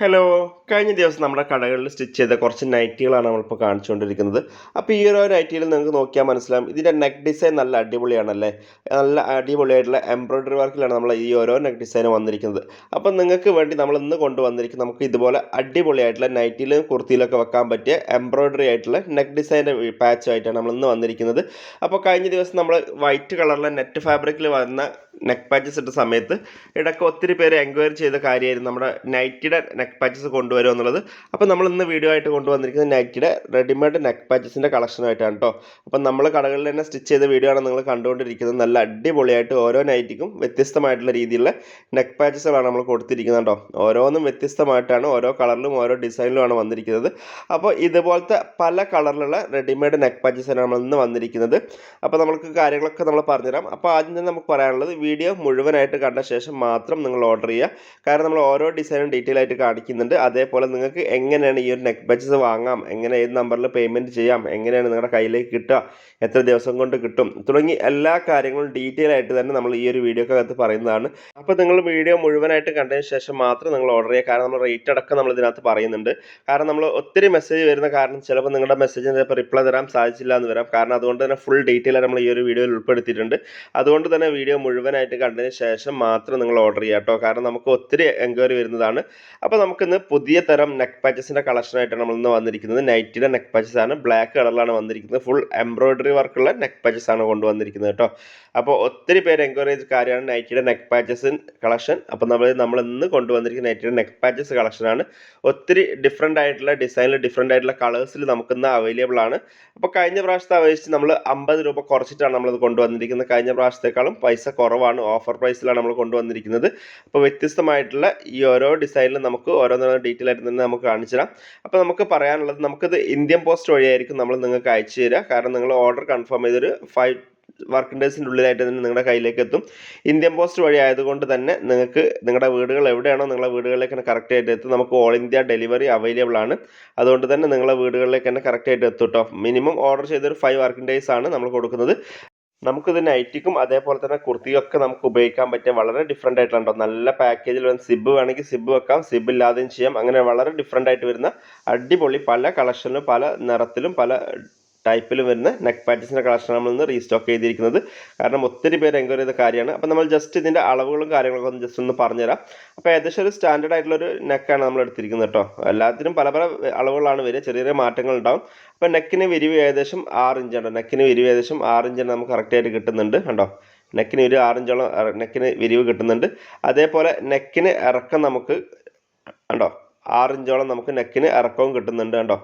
Hello കഴിഞ്ഞ ദിവസം നമ്മുടെ കടകളിൽ സ്റ്റിച്ച് ചെയ്ത കുറച്ച് നൈറ്റികളാണ് നമ്മളിപ്പോൾ കാണിച്ചുകൊണ്ടിരിക്കുന്നത്. അപ്പോൾ ഈ ഒരു നൈറ്റിയിൽ നിങ്ങൾക്ക് നോക്കിയാൽ മനസ്സിലാവും. ഇതിന്റെ നെക്ക് ഡിസൈൻ നല്ല അടിപൊളിയാണല്ലേ? നല്ല അടിപൊളിയായിട്ടുള്ള എംബ്രോയ്ഡറി വർക്കിലാണ് നമ്മൾ ഈ ഓരോ നെക്ക് ഡിസൈൻ വന്നിരിക്കുന്നത്. അപ്പോൾ നിങ്ങൾക്ക് വേണ്ടി നമ്മൾ ഇന്ന് കൊണ്ടുവന്നിരിക്കുന്നത് നമുക്ക് ഇതുപോലെ അടിപൊളിയായിട്ടുള്ള നൈറ്റിയിലും കുർത്തിയിലൊക്കെ വെക്കാൻ പറ്റിയ എംബ്രോയ്ഡറി ആയിട്ടുള്ള നെക്ക് ഡിസൈന്റെ പാച്ചുമായിട്ടാണ് നമ്മൾ ഇന്ന് വന്നിരിക്കുന്നത്. അപ്പോൾ കഴിഞ്ഞ ദിവസം നമ്മൾ വൈറ്റ് കളറിലെ നെറ്റ് ഫാബ്രിക്കിൽ വന്ന നെക്ക് പാച്ചസ് ഇട്ട സമയത്ത് ഇടയ്ക്ക് ഒത്തിരി പേര് എൻക്വയറി ചെയ്ത കാര്യമായിരുന്നു നമ്മുടെ നൈറ്റിയുടെ നെക്ക് പാച്ചസ് കൊണ്ടുവരുമോ എന്നുള്ളത്. അപ്പോൾ നമ്മൾ ഇന്ന് വീഡിയോ ആയിട്ട് കൊണ്ടുവന്നിരിക്കുന്നത് നൈറ്റിയുടെ റെഡിമെയ്ഡ് നെക്ക് പാച്ചസിന്റെ കളക്ഷനായിട്ടാണ് കേട്ടോ അപ്പം നമ്മൾ കടകളിൽ തന്നെ സ്റ്റിച്ച് ചെയ്ത വീഡിയോ ആണ് നിങ്ങൾ കണ്ടുകൊണ്ടിരിക്കുന്നത്. നല്ല അടിപൊളിയായിട്ട് ഓരോ നൈറ്റിക്കും വ്യത്യസ്തമായിട്ടുള്ള രീതിയിലുള്ള നെക്ക് പാച്ചസുകളാണ് നമ്മൾ കൊടുത്തിരിക്കുന്നത് കേട്ടോ ഓരോന്നും വ്യത്യസ്തമായിട്ടാണ് ഓരോ കളറിലും ഓരോ ഡിസൈനിലുമാണ് വന്നിരിക്കുന്നത്. അപ്പോൾ ഇതുപോലത്തെ പല കളറിലുള്ള റെഡിമെയ്ഡ് നെക്ക് പാച്ചസാണ് നമ്മൾ ഇന്ന് വന്നിരിക്കുന്നത്. അപ്പോൾ നമുക്ക് കാര്യങ്ങളൊക്കെ നമ്മൾ പറഞ്ഞുതരാം. അപ്പോൾ ആദ്യം തന്നെ നമുക്ക് പറയാനുള്ളത് വീഡിയോ മുഴുവനായിട്ട് കണ്ട ശേഷം മാത്രം നിങ്ങൾ ഓർഡർ ചെയ്യുക. കാരണം നമ്മൾ ഓരോ ഡിസൈനും ഡീറ്റെയിൽ ആയിട്ട് കാണിക്കുന്നുണ്ട്. അതേപോലെ നിങ്ങൾക്ക് എങ്ങനെയാണ് ഈ ഒരു നെക്ക് പാച്ചസ് വാങ്ങാം എങ്ങനെ ഏത് നമ്പറിൽ പേയ്മെന്റ് ചെയ്യാം എങ്ങനെയാണ് നിങ്ങളുടെ കയ്യിലേക്ക് കിട്ടുക എത്ര ദിവസം കൊണ്ട് കിട്ടും തുടങ്ങി എല്ലാ കാര്യങ്ങളും ഡീറ്റെയിൽ ആയിട്ട് തന്നെ നമ്മൾ ഈ ഒരു വീഡിയോക്കകത്ത് പറയുന്നതാണ്. അപ്പോൾ നിങ്ങൾ വീഡിയോ മുഴുവനായിട്ട് കണ്ടതിന് ശേഷം മാത്രം നിങ്ങൾ ഓർഡർ ചെയ്യുക. കാരണം നമ്മൾ റേറ്റ് അടക്കം നമ്മൾ ഇതിനകത്ത് പറയുന്നുണ്ട്. കാരണം നമ്മൾ ഒത്തിരി മെസ്സേജ് വരുന്ന കാരണം ചിലപ്പോൾ നിങ്ങളുടെ മെസ്സേജിന് ചിലപ്പോൾ റിപ്ലൈ തരാൻ സാധിച്ചില്ല എന്ന് വരാം. കാരണം അതുകൊണ്ട് തന്നെ ഫുൾ ഡീറ്റെയിൽ നമ്മൾ ഈ ഒരു വീഡിയോയിൽ ഉൾപ്പെടുത്തിയിട്ടുണ്ട്. അതുകൊണ്ട് തന്നെ വീഡിയോ മുഴുവനായിട്ട് കണ്ടതിന് ശേഷം മാത്രം നിങ്ങൾ ഓർഡർ ചെയ്യുക കേട്ടോ. കാരണം നമുക്ക് ഒത്തിരി എൻക്വയറി വരുന്നതാണ്. അപ്പോൾ നമുക്കിന്ന് പുതിയ തരം നെക്ക് പാച്ചസിന്റെ കളക്ഷനായിട്ടാണ് നമ്മൾ ഇന്ന് വന്നിരിക്കുന്നത്. നൈറ്റിയുടെ നെക്ക് പാച്ചസ് ആണ്. ബ്ലാക്ക് കളറിലാണ് വന്നിരിക്കുന്നത്. ഫുൾ എംബ്രോയിഡറി വർക്കുള്ള നെക്ക് പാച്ചസ് ആണ് കൊണ്ടുവന്നിരിക്കുന്നത് കേട്ടോ. അപ്പോൾ ഒത്തിരി പേര് എൻക്വയറി ചെയ്ത കാര്യമാണ് നൈറ്റിയുടെ നെക്ക് പാച്ചസ് കളക്ഷൻ അപ്പോൾ നമ്മൾ നമ്മൾ ഇന്ന് കൊണ്ടുവന്നിരിക്കുന്ന നൈറ്റിയുടെ നെക്ക് പാച്ചസ് കളക്ഷനാണ് ഒത്തിരി ഡിഫറെന്റ് ആയിട്ടുള്ള ഡിസൈനിൽ ഡിഫറെന്റ് ആയിട്ടുള്ള കളേഴ്സിൽ നമുക്കിന്ന് അവൈലബിൾ ആണ്. അപ്പോൾ കഴിഞ്ഞ പ്രാവശ്യത്തെ അപേക്ഷിച്ച് നമ്മൾ അമ്പത് രൂപ കുറച്ചിട്ടാണ് നമ്മളത് കൊണ്ടുവന്നിരിക്കുന്നത്. കഴിഞ്ഞ പ്രാവശ്യത്തേക്കാളും പൈസ കുറവാണ്. ഓഫർ പ്രൈസിലാണ് നമ്മൾ കൊണ്ടുവന്നിരിക്കുന്നത്. അപ്പോൾ വ്യത്യസ്തമായിട്ടുള്ള ഈ ഓരോ ഡിസൈനിലും നമുക്ക് ഓരോന്നോരോ ഡീറ്റെയിൽ ആയിട്ട് തന്നെ നമുക്ക് കാണിച്ചു തരാം. അപ്പോൾ നമുക്ക് പറയാനുള്ളത് നമുക്കിത് ഇന്ത്യൻ പോസ്റ്റ് വഴിയായിരിക്കും നമ്മൾ നിങ്ങൾക്ക് അയച്ചു തരിക. കാരണം നിങ്ങൾ ഓർഡർ കൺഫേം ചെയ്തൊരു ഫൈവ് വർക്കിംഗ് ഡേയ്സിന്റെ ഉള്ളിലായിട്ട് തന്നെ നിങ്ങളുടെ കയ്യിലേക്ക് എത്തും. ഇന്ത്യൻ പോസ്റ്റ് വഴി ആയതുകൊണ്ട് തന്നെ നിങ്ങൾക്ക് നിങ്ങളുടെ വീടുകൾ എവിടെയാണോ നിങ്ങളുടെ വീടുകളിലേക്ക് തന്നെ കറക്റ്റ് ആയിട്ട് എത്തും. നമുക്ക് ഓൾ ഇന്ത്യ ഡെലിവറി അവൈലബിൾ ആണ്. അതുകൊണ്ട് തന്നെ നിങ്ങളുടെ വീടുകളിലേക്ക് തന്നെ കറക്റ്റ് ആയിട്ട് എത്തും കേട്ടോ മിനിമം ഓർഡർ ചെയ്തൊരു ഫൈവ് വർക്കിംഗ് ഡേയ്സ് ആണ് നമ്മൾ കൊടുക്കുന്നത്. നമുക്കിത് നൈറ്റിക്കും അതേപോലെ തന്നെ കുർത്തിയൊക്കെ നമുക്ക് ഉപയോഗിക്കാൻ പറ്റിയ വളരെ ഡിഫറെന്റ് ആയിട്ടുണ്ടോ നല്ല പാക്കേജിൽ വരുന്ന സിബ് വേണമെങ്കിൽ സിബ് വെക്കാം. സിബ് ഇല്ലാതെയും ചെയ്യാം. അങ്ങനെ വളരെ ഡിഫറെന്റ് ആയിട്ട് വരുന്ന അടിപൊളി പല കളക്ഷനിലും പല നിറത്തിലും പല ടൈപ്പിലും വരുന്ന നെക്ക് പാറ്റസിന്റെ കളക്ഷൻ നമ്മൾ ഇന്ന് റീസ്റ്റോക്ക് ചെയ്തിരിക്കുന്നത്. കാരണം ഒത്തിരി പേര് എൻക്വയറി ചെയ്ത കാര്യമാണ്. അപ്പോൾ നമ്മൾ ജസ്റ്റ് ഇതിന്റെ അളവുകളും കാര്യങ്ങളൊക്കെ ഒന്ന് ജസ്റ്റ് ഒന്ന് പറഞ്ഞുതരാം. അപ്പോൾ ഏകദേശം ഒരു സ്റ്റാൻഡേർഡ് ആയിട്ടുള്ള ഒരു നെക്കാണ് നമ്മൾ എടുത്തിരിക്കുന്നത് കേട്ടോ. എല്ലാത്തിനും പല പല അളവുകളാണ് വരിക. ചെറിയ ചെറിയ മാറ്റങ്ങൾ ഉണ്ടാവും. അപ്പോൾ നെക്കിന് വിരിവ് ഏകദേശം ആറ് ഇഞ്ചാണ് നെക്കിന് വിരിവ് ഏകദേശം ആറ് ഇഞ്ചാണ് നമുക്ക് കറക്റ്റായിട്ട് കിട്ടുന്നുണ്ട് കണ്ടോ? നെക്കിന് ഒരു ആറിഞ്ചോളം നെക്കിന് വിരിവ് കിട്ടുന്നുണ്ട്. അതേപോലെ നെക്കിന് ഇറക്കം നമുക്ക് കണ്ടോ? ആറിഞ്ചോളം നമുക്ക് നെക്കിന് ഇറക്കവും കിട്ടുന്നുണ്ട് കണ്ടോ?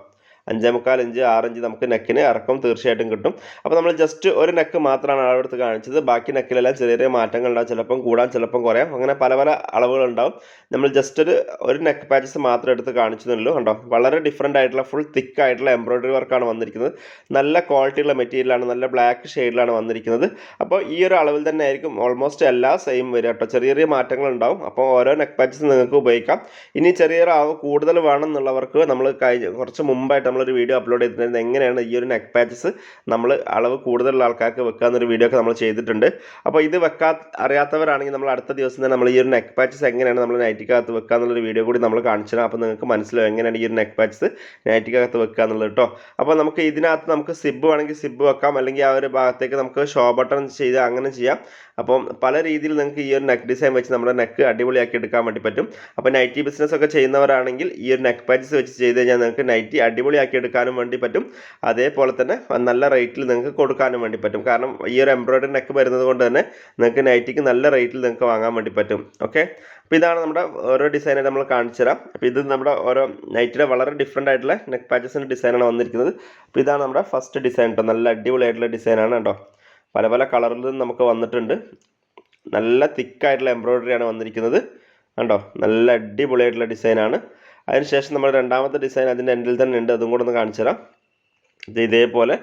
അഞ്ചേ മുക്കാൽ ഇഞ്ച് ആറ് ഇഞ്ച് നമുക്ക് നെക്കിന് ഇറക്കം തീർച്ചയായിട്ടും കിട്ടും. അപ്പോൾ നമ്മൾ ജസ്റ്റ് ഒരു നെക്ക് മാത്രമാണ് അളവെടുത്ത് കാണിച്ചത്. ബാക്കി നെക്കിലെല്ലാം ചെറിയ ചെറിയ മാറ്റങ്ങൾ ഉണ്ടാവും. ചിലപ്പം കൂടാൻ ചിലപ്പം കുറയാം. അങ്ങനെ പല പല അളവുകളുണ്ടാവും നമ്മൾ ജസ്റ്റ് ഒരു ഒരു നെക്ക് പാച്ചസ് മാത്രം എടുത്ത് കാണിച്ചതല്ലോ കണ്ടോ? വളരെ ഡിഫറെന്റ് ആയിട്ടുള്ള ഫുൾ തിക്ക് ആയിട്ടുള്ള എംബ്രോയ്ഡറി വർക്കാണ് വന്നിരിക്കുന്നത്. നല്ല ക്വാളിറ്റിയുള്ള മെറ്റീരിയലാണ് നല്ല ബ്ലാക്ക് ഷെയ്ഡിലാണ് വന്നിരിക്കുന്നത്. അപ്പോൾ ഈ ഒരു അളവിൽ തന്നെ ആയിരിക്കും ഓൾമോസ്റ്റ് എല്ലാ സെയിം വരിക കേട്ടോ. ചെറിയ ചെറിയ മാറ്റങ്ങൾ ഉണ്ടാവും. അപ്പോൾ ഓരോ നെക്ക് പാച്ചസ് നിങ്ങൾക്ക് ഉപയോഗിക്കാം. ഇനി ചെറിയ അളവ് കൂടുതൽ വേണം എന്നുള്ളവർക്ക് നമ്മൾ കഴിഞ്ഞ കുറച്ച് മുമ്പായിട്ട് നമ്മളൊരു വീഡിയോ അപ്ലോഡ് ചെയ്തിട്ടുണ്ട് എങ്ങനെയാണ് ഈ ഒരു നെക്ക് പാച്ചസ് നമ്മൾ അളവ് കൂടുതലുള്ള ആൾക്കാർക്ക് വെക്കാമെന്നൊരു വീഡിയോ ഒക്കെ നമ്മൾ ചെയ്തിട്ടുണ്ട്. അപ്പോൾ ഇത് വെക്കാ അറിയാത്തവരാണെങ്കിൽ നമ്മൾ അടുത്ത ദിവസം തന്നെ നമ്മൾ ഈ ഒരു നെക്ക് പാച്ചസ് എങ്ങനെയാണ് നമ്മൾ നൈറ്റിക്കകത്ത് വെക്കുക എന്നുള്ളൊരു വീഡിയോ കൂടി നമ്മൾ കാണിച്ചു അപ്പോൾ നിങ്ങൾക്ക് മനസ്സിലാവും എങ്ങനെയാണ് ഈ ഒരു നെക്ക് പാച്ചസ് നൈറ്റിക്കകത്ത് വെക്കുക എന്നുള്ളത് കേട്ടോ അപ്പോൾ നമുക്ക് ഇതിനകത്ത് നമുക്ക് സിബ് വേണമെങ്കിൽ സിബ് വെക്കാം. അല്ലെങ്കിൽ ആ ഒരു ഭാഗത്തേക്ക് നമുക്ക് ഷോ ബട്ടൺ ചെയ്ത് അങ്ങനെ ചെയ്യാം. അപ്പം പല രീതിയിൽ നിങ്ങൾക്ക് ഈ ഒരു നെക്ക് ഡിസൈൻ വെച്ച് നമ്മുടെ നെക്ക് അടിപൊളിയാക്കി എടുക്കാൻ വേണ്ടി പറ്റും. അപ്പോൾ നൈറ്റി ബിസിനസ് ഒക്കെ ചെയ്യുന്നവരാണെങ്കിൽ ഈ ഒരു നെക്ക് പാച്ചസ് വെച്ച് ചെയ്ത് കഴിഞ്ഞാൽ നിങ്ങൾക്ക് നൈറ്റി അടിപൊളിയാക്കി എടുക്കാനും വേണ്ടി പറ്റും. അതേപോലെ തന്നെ നല്ല റേറ്റിൽ നിങ്ങൾക്ക് കൊടുക്കാനും വേണ്ടി പറ്റും. കാരണം ഈ ഒരു എംബ്രോയ്ഡറി നെക്ക് വരുന്നത് കൊണ്ട് തന്നെ നിങ്ങൾക്ക് നൈറ്റിക്ക് നല്ല റേറ്റിൽ നിങ്ങൾക്ക് വാങ്ങാൻ വേണ്ടി പറ്റും. ഓക്കെ അപ്പോൾ ഇതാണ് നമ്മുടെ ഓരോ ഡിസൈനായിട്ട് നമ്മൾ കാണിച്ചു തരാം. അപ്പോൾ ഇത് നമ്മുടെ ഓരോ നൈറ്റിലെ വളരെ ഡിഫറെന്റ് ആയിട്ടുള്ള നെക്ക് പാച്ചസിന്റെ ഡിസൈനാണ് വന്നിരിക്കുന്നത്. അപ്പോൾ ഇതാണ് നമ്മുടെ ഫസ്റ്റ് ഡിസൈൻ കേട്ടോ നല്ല അടിപൊളിയായിട്ടുള്ള ഡിസൈനാണ് കേട്ടോ പല പല കളറിലും നമുക്ക് വന്നിട്ടുണ്ട്. നല്ല തിക്കായിട്ടുള്ള എംബ്രോയിഡറിയാണ് വന്നിരിക്കുന്നത്. കണ്ടോ? നല്ല അടിപൊളിയായിട്ടുള്ള ഡിസൈനാണ് അതിനുശേഷം നമ്മുടെ രണ്ടാമത്തെ ഡിസൈൻ അതിന്റെ എൻഡിൽ തന്നെ ഉണ്ട്. അതും കൂടെ ഒന്ന് കാണിച്ചു തരാം ഇത് ഇതേപോലെ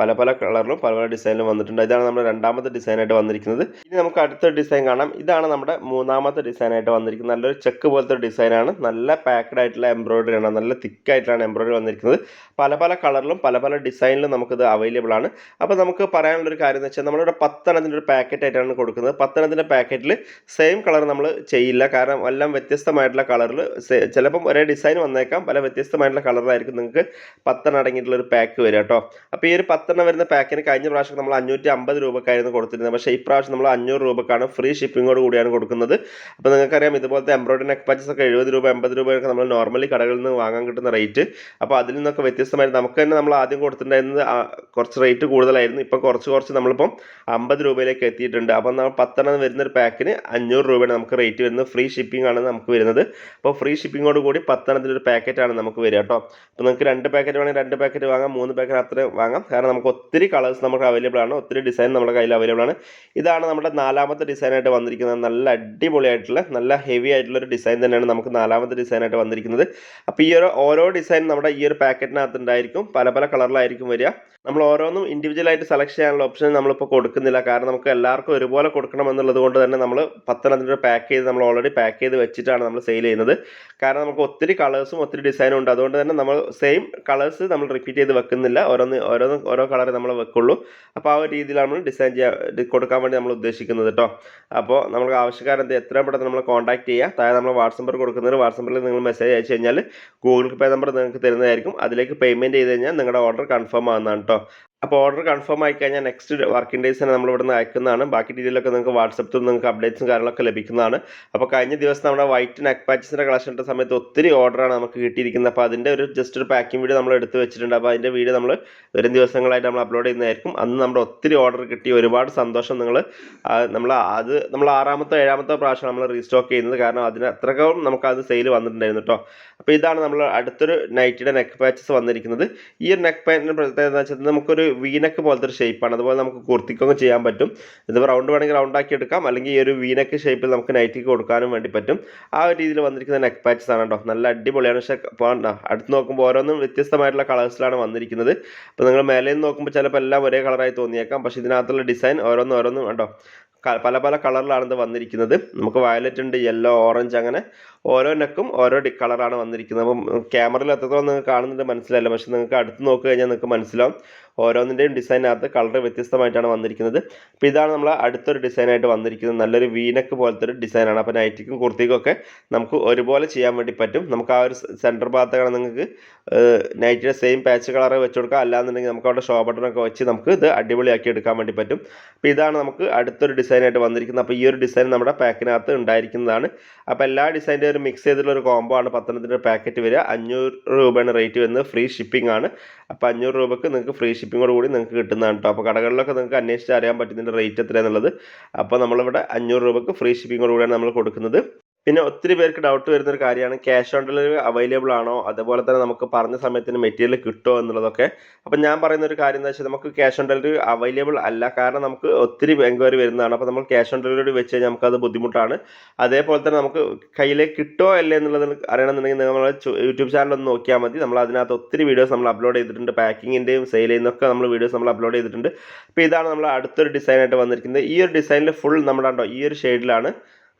പല പല കളറിലും പല പല ഡിസൈനിലും വന്നിട്ടുണ്ട്. ഇതാണ് നമ്മുടെ രണ്ടാമത്തെ ഡിസൈനായിട്ട് വന്നിരിക്കുന്നത്. ഇനി നമുക്ക് അടുത്ത ഡിസൈൻ കാണാം. ഇതാണ് നമ്മുടെ മൂന്നാമത്തെ ഡിസൈനായിട്ട് വന്നിരിക്കുന്നത്. നല്ലൊരു ചെക്ക് പോലത്തെ ഡിസൈനാണ് നല്ല പാക്ഡ് ആയിട്ടുള്ള എംബ്രോയിഡറി ആണ്. നല്ല തിക്ക് ആയിട്ടാണ് എംബ്രോയിഡറി വന്നിരിക്കുന്നത്. പല പല കളറിലും പല പല ഡിസൈനിലും നമുക്കിത് അവൈലബിൾ ആണ്. അപ്പോൾ നമുക്ക് പറയാനുള്ള ഒരു കാര്യം എന്ന് വെച്ചാൽ നമ്മളിവിടെ പത്തെണ്ണത്തിന്റെ ഒരു പാക്കറ്റ് ആയിട്ടാണ് കൊടുക്കുന്നത്. പത്തെണ്ണത്തിന്റെ പാക്കറ്റിൽ സെയിം കളർ നമ്മൾ ചെയ്യില്ല. കാരണം എല്ലാം വ്യത്യസ്തമായിട്ടുള്ള കളറിൽ ചിലപ്പം ഒരേ ഡിസൈൻ വന്നേക്കാം. പല വ്യത്യസ്തമായിട്ടുള്ള കളറിലായിരിക്കും നിങ്ങൾക്ക് പത്തെണ്ണം അടങ്ങിയിട്ടുള്ള ഒരു പാക്ക് വരിക കേട്ടോ. അപ്പോൾ ഈ ഒരു പത്തെണ്ണം വരുന്ന പാക്കിന് കഴിഞ്ഞ പ്രാവശ്യം നമ്മൾ അഞ്ഞൂറ്റി അമ്പത് രൂപക്കായിരുന്നു കൊടുത്തിരുന്നത്. പക്ഷേ ഈ പ്രാവശ്യം നമ്മൾ അഞ്ഞൂറ് രൂപക്കാണ് ഫ്രീ ഷിപ്പിങ്ങോട് കൂടിയാണ് കൊടുക്കുന്നത്. അപ്പോൾ നിങ്ങൾക്കറിയാം ഇതുപോലത്തെ എംബ്രോയിഡറി നെക്ക് പാച്ചസ് ഒക്കെ എഴുപത് രൂപ എൺപത് രൂപയൊക്കെ നമ്മൾ നോർമലി കടകളിൽ നിന്ന് വാങ്ങാൻ കിട്ടുന്ന റേറ്റ് അപ്പോൾ അതിൽ നിന്നൊക്കെ വ്യത്യസ്തമായിരുന്നു നമുക്ക് തന്നെ നമ്മൾ ആദ്യം കൊടുത്തിട്ടുണ്ടായിരുന്നത് കുറച്ച് റേറ്റ് കൂടുതലായിരുന്നു. ഇപ്പം കുറച്ച് കുറച്ച് നമ്മളിപ്പം അമ്പത് രൂപയിലേക്ക് എത്തിയിട്ടുണ്ട്. അപ്പം നമ്മൾ പത്തെണ്ണം വരുന്ന ഒരു പാക്കിന് അഞ്ഞൂറ് രൂപയാണ് നമുക്ക് റേറ്റ് വരുന്നത്. ഫ്രീ ഷിപ്പിംഗ് ആണ് നമുക്ക് വരുന്നത്. അപ്പോൾ ഫ്രീ ഷിപ്പിങ്ങോട് കൂടി പത്തെണ്ണത്തിന്റെ ഒരു പാക്കറ്റാണ് നമുക്ക് വരിക കേട്ടോ. അപ്പോൾ നിങ്ങൾക്ക് രണ്ട് പാക്കറ്റ് വേണമെങ്കിൽ രണ്ട് പാക്കറ്റ് വാങ്ങാം മൂന്ന് പാക്കറ്റ് അത്രയും വാങ്ങാം. കാരണം നമുക്ക് ഒത്തിരി കളേഴ്സ് നമുക്ക് അവൈലബിൾ ആണ്. ഒത്തിരി ഡിസൈൻ നമ്മുടെ കയ്യിൽ അവൈലബിൾ ആണ്. ഇതാണ് നമ്മുടെ നാലാമത്തെ ഡിസൈനായിട്ട് വന്നിരിക്കുന്നത്. നല്ല അടിപൊളിയായിട്ടുള്ള നല്ല ഹെവി ആയിട്ടുള്ള ഒരു ഡിസൈൻ തന്നെയാണ് നമുക്ക് നാലാമത്തെ ഡിസൈനായിട്ട് വന്നിരിക്കുന്നത്. അപ്പോൾ ഈ ഒരു ഓരോ ഡിസൈൻ നമ്മുടെ ഈ ഒരു പാക്കറ്റിനകത്ത് ഉണ്ടായിരിക്കും. പല പല കളറിലായിരിക്കും വരിക. നമ്മൾ ഓരോന്നും ഇൻഡിവിജ്വൽ ആയിട്ട് സെലക്ട് ചെയ്യാനുള്ള ഓപ്ഷൻ നമ്മളിപ്പോൾ കൊടുക്കുന്നില്ല. കാരണം നമുക്ക് എല്ലാവർക്കും ഒരുപോലെ കൊടുക്കണം എന്നുള്ളത് കൊണ്ട് തന്നെ നമ്മൾ പത്തെണ്ണത്തിന്റെ പാക്ക് ചെയ്ത് നമ്മൾ ഓൾറെഡി പാക്ക് ചെയ്ത് വെച്ചിട്ടാണ് നമ്മൾ സെയിൽ ചെയ്യുന്നത്. കാരണം നമുക്ക് ഒത്തിരി കളേഴ്സും ഒത്തിരി ഡിസൈനും ഉണ്ട്. അതുകൊണ്ട് തന്നെ നമ്മൾ സെയിം കളേഴ്സ് നമ്മൾ റിപ്പീറ്റ് ചെയ്ത് വെക്കുന്നില്ല. ഓരോന്ന് ഓരോന്ന് ഓരോ കളർ നമ്മൾ വെക്കുള്ളൂ. അപ്പോൾ ആ ഒരു രീതിയിലാണ് നമ്മൾ ഡിസൈൻ ചെയ്യാൻ കൊടുക്കാൻ വേണ്ടി നമ്മൾ ഉദ്ദേശിക്കുന്നത് കേട്ടോ അപ്പോൾ നമുക്ക് ആവശ്യക്കാരെന്ത് എത്രയും പെട്ടെന്ന് നമ്മൾ കോൺടാക്ട് ചെയ്യുക താഴെ നമ്മൾ വാട്സപ്പ് നമ്പർ കൊടുക്കുന്നത് വാട്സപ്പ് നമ്പറിൽ നിങ്ങൾ മെസ്സേജ് അയച്ചു കഴിഞ്ഞാൽ ഗൂഗിൾ പേ നമ്പർ നിങ്ങൾക്ക് തരുന്നതായിരിക്കും. അതിലേക്ക് പേയ്മെന്റ് ചെയ്ത് കഴിഞ്ഞാൽ നിങ്ങളുടെ ഓർഡർ കൺഫേം ആവുന്നതാണ് കേട്ടോ അപ്പോൾ ഓർഡർ കൺഫേം ആയി കഴിഞ്ഞാൽ നെക്സ്റ്റ് വർക്കിംഗ് ഡേയ്സ് തന്നെ നമ്മൾ ഇവിടുന്ന് അയക്കുന്നതാണ്. ബാക്കി ഡീറ്റെയിലൊക്കെ നിങ്ങൾക്ക് വാട്സപ്പിൽ നിങ്ങൾക്ക് അപ്ഡേറ്റ്സും കാര്യങ്ങളൊക്കെ ലഭിക്കുന്നതാണ്. അപ്പോൾ കഴിഞ്ഞ ദിവസം നമ്മുടെ വൈറ്റ് നെക്ക് പാച്ചസിന്റെ കളക്ഷൻ സമയത്ത് ഒത്തിരി ഓർഡറാണ് നമുക്ക് കിട്ടിയിരിക്കുന്നത്. അപ്പോൾ അതിന്റെ ഒരു ജസ്റ്റ് ഒരു പാക്കിംഗ് വീഡിയോ നമ്മൾ എടുത്ത് വെച്ചിട്ടുണ്ട്. അപ്പോൾ അതിന്റെ വീഡിയോ നമ്മൾ വരും ദിവസങ്ങളായിട്ട് നമ്മൾ അപ്ലോഡ് ചെയ്യുന്നതായിരിക്കും. അന്ന് നമ്മുടെ ഒത്തിരി ഓർഡർ കിട്ടി. ഒരുപാട് സന്തോഷം നിങ്ങൾ നമ്മൾ അത് നമ്മൾ ആറാമത്തെ ഏഴാമത്തെ പ്രാവശ്യം നമ്മൾ റീസ്റ്റോക്ക് ചെയ്യുന്നത്. കാരണം അതിന് അത്രക്കും നമുക്ക് അത് സെയിൽ വന്നിട്ടുണ്ടായിരുന്നു കേട്ടോ. അപ്പോൾ ഇതാണ് നമ്മൾ അടുത്തൊരു നൈറ്റിയുടെ നെക്ക് പാച്ചസ് വന്നിരിക്കുന്നത്. ഈ ഒരു നെക്ക് പാന്റിന്റെ പ്രത്യേകത എന്ന് വെച്ചാൽ നമുക്കൊരു വീനക്ക് പോലത്തെ ഒരു ഷേപ്പാണ് അതുപോലെ നമുക്ക് കുർത്തിക്കൊക്കെ ചെയ്യാൻ പറ്റും. ഇത് റൗണ്ട് വേണമെങ്കിൽ റൗണ്ട് ആക്കി എടുക്കാം. അല്ലെങ്കിൽ ഈ ഒരു വീനക്ക് ഷേപ്പിൽ നമുക്ക് നൈറ്റിക്ക് കൊടുക്കാനും വേണ്ടി പറ്റും. ആ ഒരു രീതിയിൽ വന്നിരിക്കുന്ന നെക്ക് പാച്ചസ് ആണ് കേട്ടോ നല്ല അടിപൊളിയാണ്. പക്ഷേ അടുത്ത് നോക്കുമ്പോൾ ഓരോന്നും വ്യത്യസ്തമായിട്ടുള്ള കളേഴ്സിലാണ് വന്നിരിക്കുന്നത്. അപ്പോൾ നിങ്ങൾ മേലെ നിന്ന് നോക്കുമ്പോൾ ചിലപ്പോൾ എല്ലാം ഒരേ കളറായി തോന്നിയേക്കാം. പക്ഷേ ഇതിനകത്തുള്ള ഡിസൈൻ ഓരോന്നും ഓരോന്നും കണ്ടോ? ക- പല പല കളറിലാണ് ഇത് വന്നിരിക്കുന്നത്. നമുക്ക് വയലറ്റ് ഉണ്ട് യെല്ലോ ഓറഞ്ച് അങ്ങനെ ഓരോ നെക്കും ഓരോ ഡി കളറാണ് വന്നിരിക്കുന്നത്. അപ്പം ക്യാമറയിൽ എത്രത്തോളം നിങ്ങൾക്ക് കാണുന്നുണ്ട് മനസ്സിലായില്ല. പക്ഷെ നിങ്ങൾക്ക് അടുത്ത് നോക്കി കഴിഞ്ഞാൽ നിങ്ങൾക്ക് മനസ്സിലാവും. ഓരോന്നിന്റെയും ഡിസൈനകത്ത് കളർ വ്യത്യസ്തമായിട്ടാണ് വന്നിരിക്കുന്നത്. അപ്പോൾ ഇതാണ് നമ്മൾ അടുത്തൊരു ഡിസൈനായിട്ട് വന്നിരിക്കുന്നത്. നല്ലൊരു വീനക്ക് പോലത്തെ ഒരു ഡിസൈനാണ് അപ്പോൾ നൈറ്റിക്കും കുർത്തിക്കും ഒക്കെ നമുക്ക് ഒരുപോലെ ചെയ്യാൻ വേണ്ടി പറ്റും. നമുക്ക് ആ ഒരു സെന്റർ ഭാഗത്തൊക്കെ നിങ്ങൾക്ക് നൈറ്റിയുടെ സെയിം പാച്ച് കളർ വെച്ച് കൊടുക്കാം. അല്ലാന്നുണ്ടെങ്കിൽ നമുക്ക് അവിടെ ഷോ ബട്ടണൊക്കെ വെച്ച് നമുക്ക് ഇത് അടിപൊളിയാക്കി എടുക്കാൻ വേണ്ടി പറ്റും. അപ്പോൾ ഇതാണ് നമുക്ക് അടുത്തൊരു ഡിസൈനായിട്ട് വന്നിരിക്കുന്നത്. അപ്പോൾ ഈ ഒരു ഡിസൈൻ നമ്മുടെ പാക്കിനകത്ത് ഉണ്ടായിരിക്കുന്നതാണ്. അപ്പോൾ എല്ലാ ഡിസൈന്റെ ഒരു മിക്സ് ചെയ്തിട്ടുള്ള ഒരു കോംബോ ആണ് പത്തനത്തിന്റെ പാക്കറ്റ് വരിക. അഞ്ഞൂറ് രൂപയാണ് റേറ്റ് വരുന്നത്. ഫ്രീ ഷിപ്പിംഗ് ആണ്. അപ്പോൾ അഞ്ഞൂറ് രൂപയ്ക്ക് നിങ്ങൾക്ക് ഫ്രീ ഷിപ്പിങ്ങോട് കൂടി നിങ്ങൾക്ക് കിട്ടുന്നതാണ് കേട്ടോ അപ്പോൾ കടകളിലൊക്കെ നിങ്ങൾക്ക് അന്വേഷിച്ച് അറിയാൻ പറ്റുന്നതിന്റെ റേറ്റ് എത്രയാണെന്നുള്ളത് അപ്പോൾ നമ്മളിവിടെ അഞ്ഞൂറ് രൂപയ്ക്ക് ഫ്രീ ഷിപ്പിങ്ങോട് കൂടിയാണ് നമ്മൾ കൊടുക്കുന്നത്. പിന്നെ ഒത്തിരി പേർക്ക് ഡൗട്ട് വരുന്ന ഒരു കാര്യമാണ് ക്യാഷ് ഓൺ ഡെലിവറി അവൈലബിൾ ആണോ? അതുപോലെ തന്നെ നമുക്ക് പറഞ്ഞ സമയത്തിന് മെറ്റീരിയൽ കിട്ടുമോ എന്നുള്ളതൊക്കെ. അപ്പം ഞാൻ പറയുന്ന ഒരു കാര്യം എന്താ വെച്ചാൽ നമുക്ക് ക്യാഷ് ഓൺ ഡെലിവറി അവൈലബിൾ അല്ല. കാരണം നമുക്ക് ഒത്തിരി എൻക്വയറി വരുന്നതാണ്. അപ്പോൾ നമ്മൾ ക്യാഷ് ഓൺ ഡെലിവറി വെച്ച് കഴിഞ്ഞാൽ നമുക്കത് ബുദ്ധിമുട്ടാണ്. അതേപോലെ തന്നെ നമുക്ക് കയ്യിലേക്ക് കിട്ടോ അല്ലേ എന്നുള്ളത് അറിയണമെന്നുണ്ടെങ്കിൽ നമ്മൾ യൂട്യൂബ് ചാനലൊന്ന് നോക്കിയാൽ മതി. നമ്മൾ അതിനകത്ത് ഒത്തിരി വീഡിയോസ് നമ്മൾ അപ്ലോഡ് ചെയ്തിട്ടുണ്ട്. പാക്കിങ്ങിന്റെയും സെയിൽ ചെയ്യുന്നൊക്കെ നമ്മൾ വീഡിയോസ് നമ്മൾ അപ്ലോഡ് ചെയ്തിട്ടുണ്ട്. അപ്പോൾ ഇതാണ് നമ്മൾ അടുത്തൊരു ഡിസൈനായിട്ട് വന്നിരിക്കുന്നത്. ഈ ഒരു ഡിസൈനിൽ ഫുൾ നമ്മുടെ ഈ ഒരു ഷെയ്ഡിലാണ്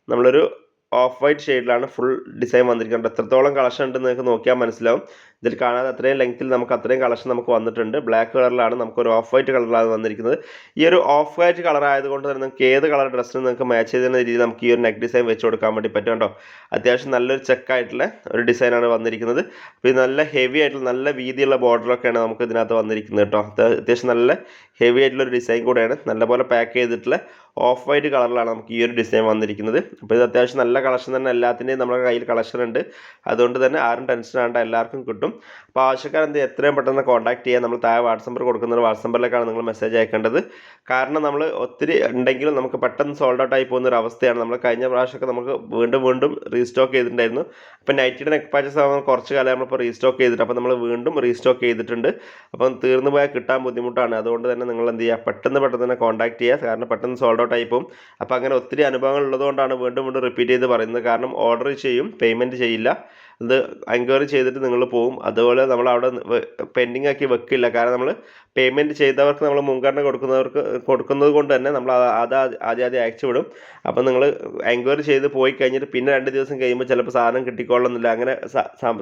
നമ്മളൊരു ഓഫ് വൈറ്റ് ഷെയ്ഡിലാണ് ഫുൾ ഡിസൈൻ വന്നിരിക്കുന്നത്. എത്രത്തോളം കളക്ഷൻ ഉണ്ടെന്ന് നിങ്ങൾക്ക് നോക്കിയാൽ മനസ്സിലാവും. ഇതിൽ കാണാതെ അത്രയും ലെങ്ത്തിൽ നമുക്ക് അത്രയും കളക്ഷൻ നമുക്ക് വന്നിട്ടുണ്ട്. ബ്ലാക്ക് കളറിലാണ് നമുക്ക് ഒരു ഓഫ് വൈറ്റ് കളറിലാണ് വന്നിരിക്കുന്നത്. ഈ ഒരു ഓഫ് വൈറ്റ് കളർ ആയതുകൊണ്ട് തന്നെ നിങ്ങൾക്ക് ഏത് കളർ ഡ്രസ്സിനും നിങ്ങൾക്ക് മാച്ച് ചെയ്യുന്ന രീതിയിൽ നമുക്ക് ഈ ഒരു നെക്ക് ഡിസൈൻ വെച്ച് കൊടുക്കാൻ വേണ്ടി പറ്റും കേട്ടോ. അത്യാവശ്യം നല്ലൊരു ചെക്കായിട്ടുള്ള ഒരു ഡിസൈനാണ് വന്നിരിക്കുന്നത്. അപ്പോൾ ഇത് നല്ല ഹെവി ആയിട്ടുള്ള നല്ല വീതിയുള്ള ബോർഡറൊക്കെയാണ് നമുക്ക് ഇതിനകത്ത് വന്നിരിക്കുന്നത് കേട്ടോ. അത്യാവശ്യം നല്ല ഹെവി ആയിട്ടുള്ള ഒരു ഡിസൈൻ കൂടെയാണ്. നല്ലപോലെ പാക്ക് ചെയ്തിട്ടുള്ള ഓഫ് വൈറ്റ് കളറിലാണ് നമുക്ക് ഈ ഒരു ഡിസൈൻ വന്നിരിക്കുന്നത്. അപ്പോൾ ഇത് അത്യാവശ്യം നല്ല കളക്ഷൻ തന്നെ എല്ലാത്തിന്റെയും നമ്മുടെ കയ്യിൽ കളക്ഷൻ ഉണ്ട്. അതുകൊണ്ട് തന്നെ ആരും ടെൻഷൻ ആണ്ട എല്ലാവർക്കും കിട്ടും. അപ്പോൾ ചെയ്യും? എത്രയും പെട്ടെന്ന് കോൺടാക്ട് ചെയ്യാൻ നമ്മൾ താഴെ വാട്സപ്പ് നമ്പർ കൊടുക്കുന്നത് വാട്സപ്പ് നമ്പറിലേക്കാണ് നിങ്ങൾ മെസ്സേജ് അയക്കേണ്ടത്. കാരണം നമ്മൾ ഒത്തിരി ഉണ്ടെങ്കിലും നമുക്ക് പെട്ടെന്ന് സോൾഡ് ഔട്ട് ആയി പോകുന്ന ഒരു അവസ്ഥയാണ്. നമ്മൾ കഴിഞ്ഞ പ്രാവശ്യമൊക്കെ നമുക്ക് വീണ്ടും വീണ്ടും റീസ്റ്റോക്ക് ചെയ്തിട്ടുണ്ടായിരുന്നു. അപ്പോൾ നൈറ്റിയുടെ നെക്ക് പാച്ചസ് ആകുമ്പോൾ കുറച്ച് കാലം നമ്മളിപ്പോൾ റീസ്റ്റോക്ക് ചെയ്തിട്ട് അപ്പോൾ നമ്മൾ വീണ്ടും റീസ്റ്റോക്ക് ചെയ്തിട്ടുണ്ട്. അപ്പം തീർന്നു പോയാൽ കിട്ടാൻ ബുദ്ധിമുട്ടാണ്. അതുകൊണ്ട് തന്നെ നിങ്ങൾ എന്ത് ചെയ്യുക പെട്ടെന്ന് പെട്ടെന്ന് തന്നെ കോൺടാക്ട് ചെയ്യുക കാരണം പെട്ടെന്ന് സോൾഡ് ഔട്ട് ആയി പോകും. അപ്പോൾ അങ്ങനെ ഒത്തിരി അനുഭവങ്ങൾ ഉള്ളതുകൊണ്ടാണ് വീണ്ടും വീണ്ടും റിപ്പീറ്റ് ചെയ്ത് പറയുന്നത്. കാരണം ഓർഡർ ചെയ്യും പേയ്മെന്റ് ചെയ്യില്ല. ഇത് എൻക്വയറി ചെയ്തിട്ട് നിങ്ങൾ പോവും അതുപോലെ നമ്മൾ അവിടെ പെൻഡിങ് ആക്കി വെക്കില്ല. കാരണം നമ്മൾ പേയ്മെന്റ് ചെയ്തവർക്ക് നമ്മൾ മുൻഗണന കൊടുക്കുന്നവർക്ക് കൊടുക്കുന്നത് കൊണ്ട് തന്നെ നമ്മൾ അത് ആദ്യം ആദ്യം അയച്ചു വിടും അപ്പം നിങ്ങൾ എൻക്വയറി ചെയ്ത് പോയി കഴിഞ്ഞിട്ട് പിന്നെ രണ്ട് ദിവസം കഴിയുമ്പോൾ ചിലപ്പോൾ സാധനം കിട്ടിക്കൊള്ളുന്നില്ല അങ്ങനെ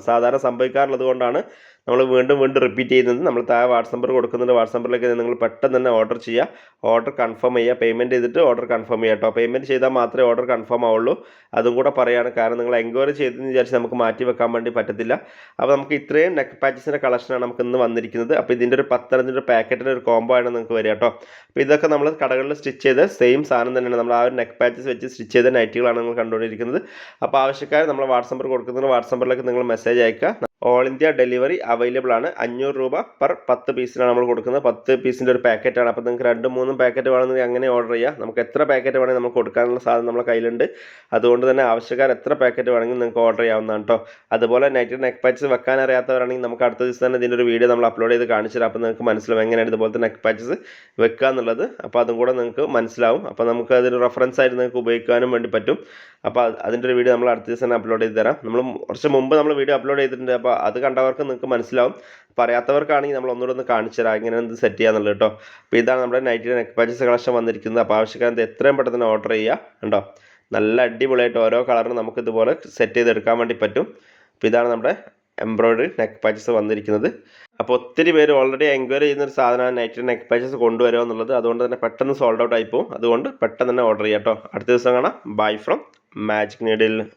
സാധാരണ സംഭവിക്കാറുള്ളത് കൊണ്ടാണ് നമ്മൾ വീണ്ടും വീണ്ടും റിപ്പീറ്റ് ചെയ്യുന്നത് നമ്മൾ താഴെ വാട്സപ്പ് നമ്പർ കൊടുക്കുന്നുണ്ട്. വാട്സപ്പ് നമ്പറിലേക്ക് നിങ്ങൾ പെട്ടെന്ന് തന്നെ ഓർഡർ ചെയ്യുക. ഓർഡർ കൺഫേം ചെയ്യുക. പേയ്മെന്റ് ചെയ്തിട്ട് ഓർഡർ കൺഫേം ചെയ്യുക കേട്ടോ. പേയ്മെന്റ് ചെയ്താൽ മാത്രമേ ഓർഡർ കൺഫേം ആവുള്ളൂ. അതും കൂടെ പറയുകയാണ് കാരണം നിങ്ങൾ എൻക്വയറി ചെയ്തെന്ന് വിചാരിച്ച് നമുക്ക് മാറ്റി വെക്കാൻ വേണ്ടി പറ്റത്തില്ല. അപ്പോൾ നമുക്ക് ഇത്രയും നെക്ക് പാച്ചസിന്റെ കളക്ഷനാണ് നമുക്ക് ഇന്ന് വന്നിരിക്കുന്നത്. അപ്പോൾ ഇതിന്റെ ഒരു പത്തനത്തിന്റെ ഒരു പാക്കറ്റിന്റെ ഒരു കോംബോ ആണ് നിങ്ങൾക്ക് വരിക കേട്ടോ. അപ്പോൾ ഇതൊക്കെ നമ്മൾ കടകളിൽ സ്റ്റിച്ച് ചെയ്ത് സെയിം സാധനം തന്നെയാണ്. നമ്മൾ ആ ഒരു നെക്ക് പാച്ചസ് വെച്ച് സ്റ്റിച്ച് ചെയ്ത നൈറ്റുകളാണ് നിങ്ങൾ കണ്ടുകൊണ്ടിരിക്കുന്നത്. അപ്പോൾ ആവശ്യക്കാർ നമ്മൾ വാട്സപ്പ് നമ്പർ കൊടുക്കുന്നത് വാട്സപ്പിലേക്ക് നിങ്ങൾ മെസ്സേജ് അയക്കുക ഓൾ ഇന്ത്യ ഡെലിവറി അവൈലബിൾ ആണ്. അഞ്ഞൂറ് രൂപ പെർ പത്ത് പീസിനാണ് നമ്മൾ കൊടുക്കുന്നത്. പത്ത് പീസിന്റെ ഒരു പാക്കറ്റാണ് അപ്പോൾ നിങ്ങൾക്ക് രണ്ടും മൂന്നും പാക്കറ്റ് വേണമെങ്കിൽ അങ്ങനെ ഓർഡർ ചെയ്യാം. നമുക്ക് എത്ര പാക്കറ്റ് വേണമെങ്കിൽ നമുക്ക് കൊടുക്കാനുള്ള സാധനം നമ്മുടെ കയ്യിലുണ്ട്. അതുകൊണ്ട് തന്നെ ആവശ്യക്കാർ എത്ര പാക്കറ്റ് വേണമെങ്കിൽ നിങ്ങൾക്ക് ഓർഡർ ചെയ്യാവുന്നതാണ് കേട്ടോ അതുപോലെ നൈറ്റ് നെക്ക് പാച്ചസ് വെക്കാൻ അറിയാത്തവരാണെങ്കിൽ നമുക്ക് അടുത്ത ദിവസം തന്നെ ഇതിന്റെ ഒരു വീഡിയോ നമ്മൾ അപ്ലോഡ് ചെയ്ത് കാണിച്ചു തരാം. അപ്പോൾ നിങ്ങൾക്ക് മനസ്സിലാവും എങ്ങനെയാണ് ഇതുപോലത്തെ നെക്ക് പാച്ചസ് വെക്കുക എന്നുള്ളത് അപ്പോൾ അതും കൂടെ നിങ്ങൾക്ക് മനസ്സിലാവും. അപ്പോൾ നമുക്ക് അതൊരു റെഫറൻസ് ആയിട്ട് നിങ്ങൾക്ക് ഉപയോഗിക്കാനും വേണ്ടി പറ്റും. അപ്പോൾ അത് അതിന്റെ ഒരു വീഡിയോ നമ്മൾ അടുത്ത ദിവസം തന്നെ അപ്ലോഡ് ചെയ്ത് തരാം. നമ്മൾ കുറച്ച് മുമ്പ് നമ്മൾ വീഡിയോ അപ്ലോഡ് ചെയ്തിട്ടുണ്ട്. അപ്പോൾ അത് കണ്ടവർക്ക് നിങ്ങൾക്ക് മനസ്സിലാവും. പറയാത്തവർക്കാണെങ്കിൽ നമ്മൾ ഒന്നുകൂടെ ഒന്ന് കാണിച്ചു തരാം. ഇങ്ങനെ ഇത് സെറ്റ് ചെയ്യാന്നുള്ളത് കേട്ടോ. അപ്പോൾ ഇതാണ് നമ്മുടെ നൈറ്റിന്റെ നെക്ക് പാച്ചസ് കളക്ഷൻ വന്നിരിക്കുന്നത് അപ്പോൾ ആവശ്യക്കാരത് എത്രയും പെട്ടെന്ന് ഓർഡർ ചെയ്യുക. കണ്ടോ? നല്ല അടിപൊളിയായിട്ട് ഓരോ കളറിനും നമുക്ക് ഇതുപോലെ സെറ്റ് ചെയ്തെടുക്കാൻ വേണ്ടി പറ്റും. അപ്പോൾ ഇതാണ് നമ്മുടെ എംബ്രോയിഡറി നെക്ക് പാച്ചസ് വന്നിരിക്കുന്നത്. അപ്പോൾ ഒത്തിരി പേര് ഓൾറെഡി എൻക്വയറി ചെയ്യുന്ന ഒരു സാധനമാണ് നൈറ്റ് നെക്ക് പാച്ചസ് കൊണ്ടുവരുമോ എന്നുള്ളത്. അതുകൊണ്ട് തന്നെ പെട്ടെന്ന് സോൾഡ് ഔട്ട് ആയിപ്പോവും അതുകൊണ്ട് പെട്ടെന്ന് തന്നെ ഓർഡർ ചെയ്യാം കേട്ടോ. അടുത്ത ദിവസം കാണാം. Bye from magic needle